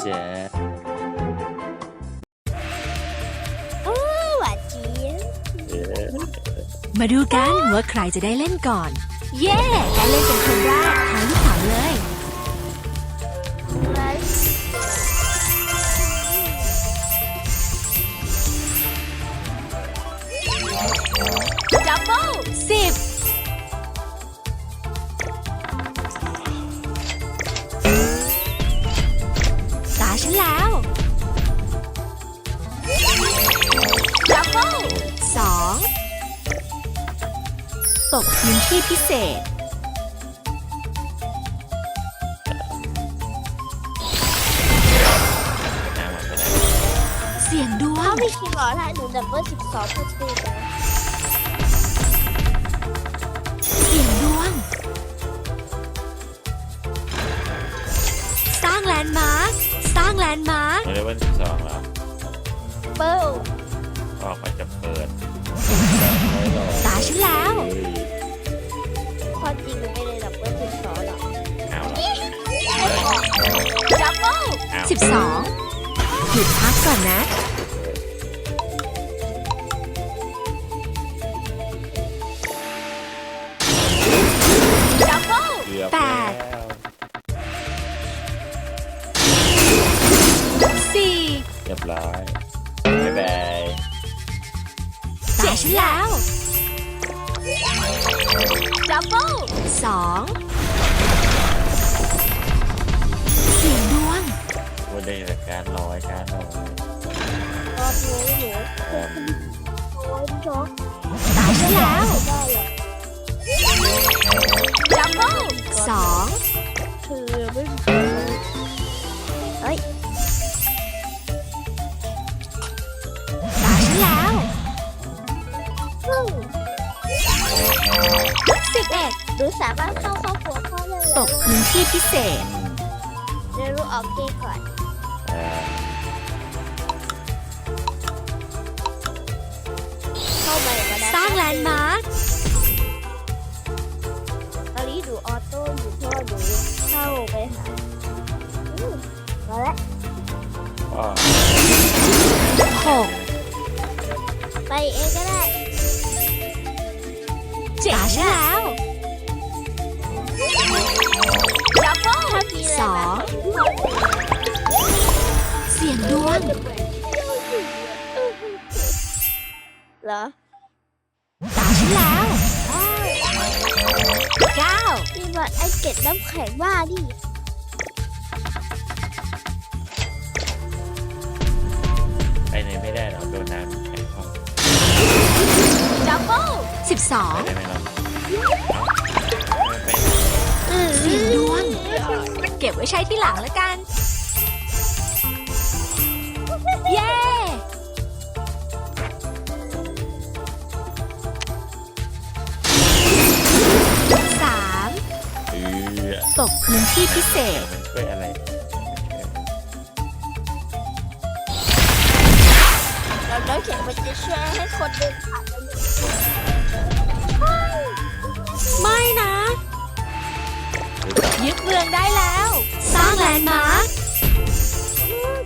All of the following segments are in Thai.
แจ๊ะโอ้หวานเจี๊ยบเอ๊ะมาดูกันว่าใครจะได้เล่นก่อน เย้ได้เล่นเป็นคนแรกทายลูกเต๋าเลยไรดับเบิ้ลสิบ ที่พิเศษน้ำมันไปไหนเสียงดวถ้างไม่คิดหรอถ้าหนูดับเบิ้ลสิบสองเปอร์เซ็นต์เลยเสียงดวง สร้างแลนด์มาร์ค สร้างแลนด์มาร์คมันเรียกว่าสิบสองแล้วเบิ้ลออกมาจะเปิดตาฉันแล้ว เฮ้ย ความจริงหนูไม่ได้ดับเบิ้ลสิบสองหรอกเอาละดับเบิ้ลเอาสิบสองหยุดพักก่อนนะ ดับเบิ้ลเกือบแปแล้วดสี่เรียบร้อยบ๊ายบาย ตาฉันแล้ว ดับเบิ้ลสองเสียงดวงว่าได้แต่การลอยการลอยรอบนี้หนูเอิ่มโอ้ยช็อกตาฉันแล้วได้เลยดับเบิ้ลสอง สิบเอ็ดหนูสามารถเข้าครอบครัวพ่อได้เลยตกพื้นที่พิเศษ เดี๋ยวรู้ออกเกมก่อนเอ่อเข้ามาอย่างนั้นสร้างแลนด์มาร์คตอนนี้หนูออโต้อยู่พ่อหนูเข้าไปหาอืมมาแล้วอ้อหกไปเองก็ได้ เจ็ดตาฉันแล้ว สียงดวง เหรอตาฉันแล้วเก้าพี่บอลไอเก็ดน้ำแข็งว่าดิไปไหนไม่ได้หรอกโดนน้ำแข็งเข้าดับเบิ้ลสิบสอไปงได้ไหมเราเอาไม่ไปเสียงดวง เก็บไว้ใช้ที่หลังแล้วกัน ตกพื้นที่พิเศษมันช่วยอะไร เราน้ำแข็งมันจะช่วยให้คนเดินผ่านได้ไม่นะ ยึดเมืองได้แล้ว สร้างแลนด์มาร์ค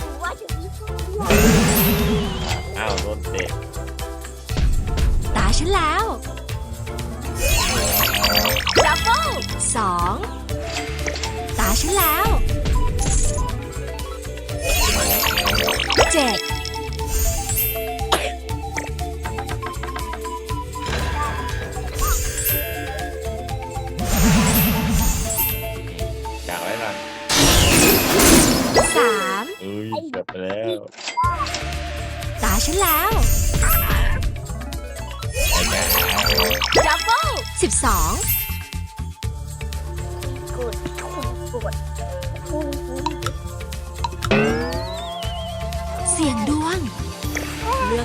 ถือว่าจะมีช่วงอ้าวรถเด็กตาฉันแล้วดับเบิ้ลสองตา ฉันแล้ว เจ็ดดักไว้ก่อนสามเอ้ยเกือบไปแล้วตาฉันแล้วไปกันดับเบิ้ลสิบสอง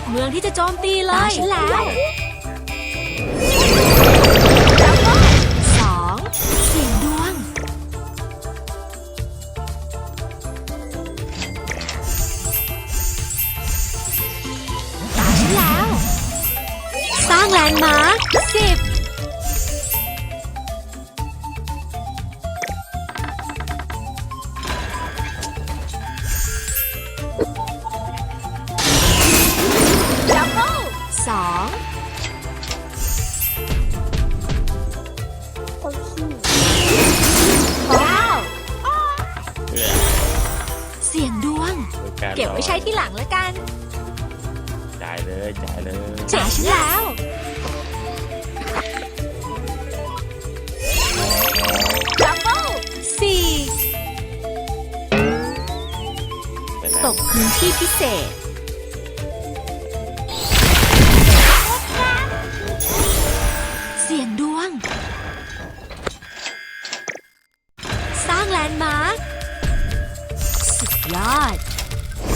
เมืองที่จะโจมตีเลยตาฉันแล้วสองเสียงดวง ตาฉันแล้ว สร้างแลนด์มาร์คสิบ พื้นที่พิเศษ เสียงดวง สร้างแลนด์มาร์คสุดยอด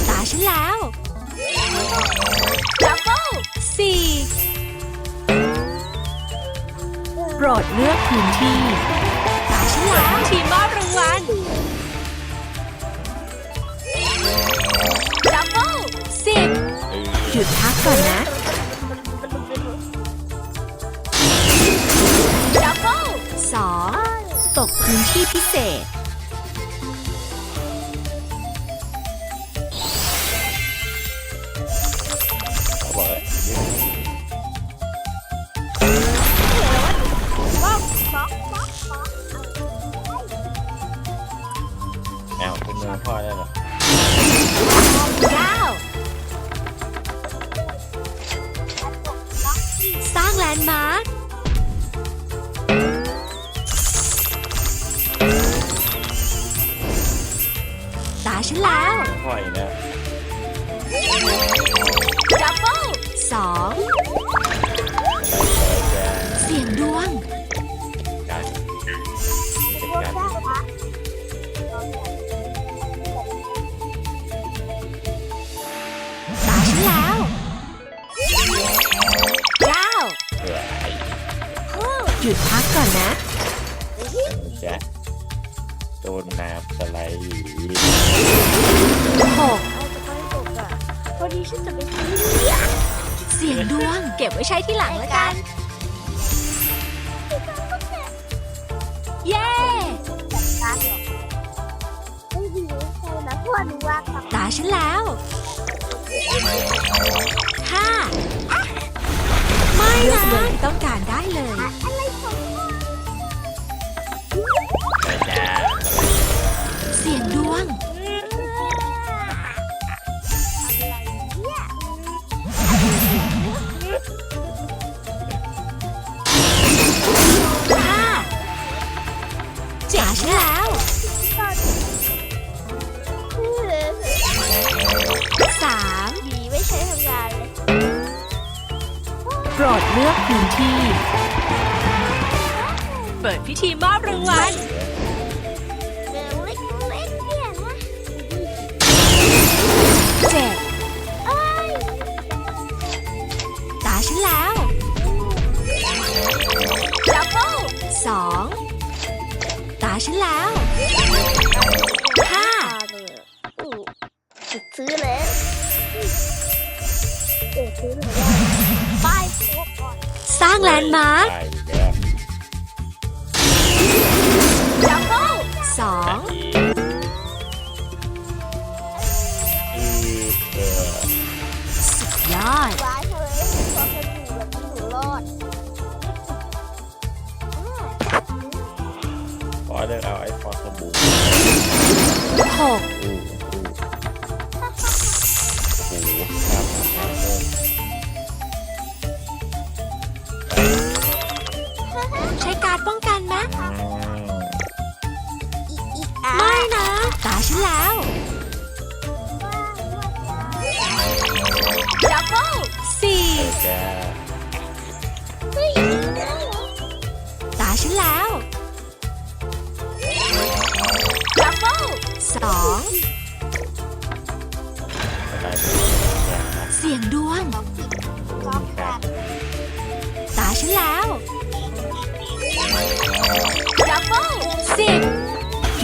ตาฉันแล้วดับเบิลสี่โปรดเลือกพื้นที่ ตาฉันแล้วทีมมอบรางวัล ยุดพักก่อนนะดับเบิ้ลสองตกพื้นที่พิเศษ ออีกแล้วดับเบิ้ลสองอะไรจะเสียงดวงการจัดพวกการได้ปะตาฉันแล้วเก้าเผื่อไอ้หยุดพักก่อนนะ จะโดนน้ำสไลด์ ดวง เก็บไว้ใช้ที่หลังแล้วกัน เย้กาช่นะพวกหนูว่ากับตาฉันแล้วห้าไม่นะเลือกเงินที่ต้องการได้เลย รดเลือกพื้นที่ เปิดพิธีมอบรางวัลเด็กเล็กเล็กเนี่ยนะเจ็ดเอ้ยตาฉันแล้วดับเบิลสองตาฉันแล้วห้าซื้อเลย สร้างแลนด์มาร์คไปแล้วดับเบิ้ลสองอีเออสุดยอดไว้เธอพอเธออยู่แบบนี้หนูรอดขอเลือกเอาไอ้ฟอสบู่หการดป้องกันไหมอืมอีกอีกอะไม่นะตาฉันแล้วดับเบิ้ลสี่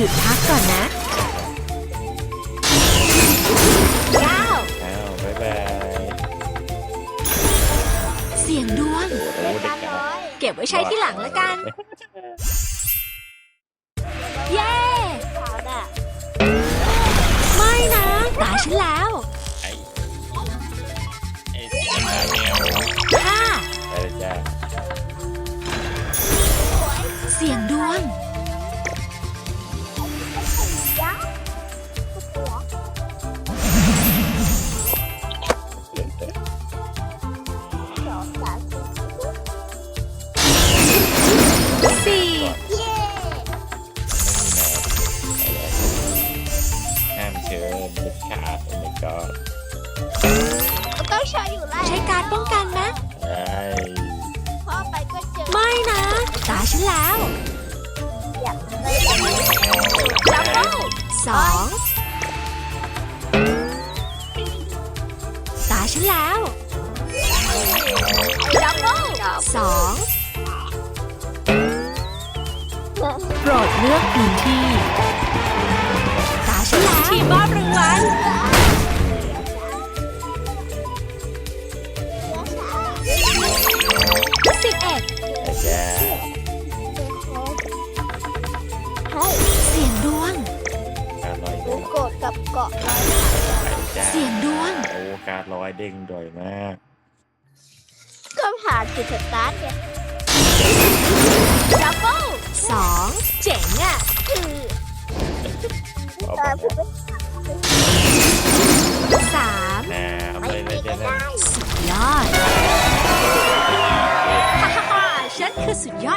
ยุดพักก่อนนะเก้าอ้าวบ๊ายบายเสียงดวง โอ้โหเล็กเด็กน้อยเก็บไว้ใช้ที่หลังแล้วกัน เย้ ขาวน่ะไม่นะตาฉันแล้วไอ้ไอ้ตาแมวห้าไปเลยจ้า เสียงดวง ใช้การป้องกันนะไปก็ไม่นะ ตาฉันแล้วจัมโบ้สองตาฉันแล้วจัมโบ้สองโปรดเลือกพื้นที่ ตาฉันแล้ว ที่มอบรางวัล กรธกับเกาะไว้อาจารย์เสียงดวง โอ้การลอยเด้งด่อยมากก็ผ่านจุดสตาร์ทไงดับเบิ้ลสองเจ๋งอะคือเอาแต่ไปผมนะไม่สามน้ำไม่เลยไม่นะก็จ๊ะได้ สุดยอด ฮ่าฮ่าฮ่าฉันคือสุดยอด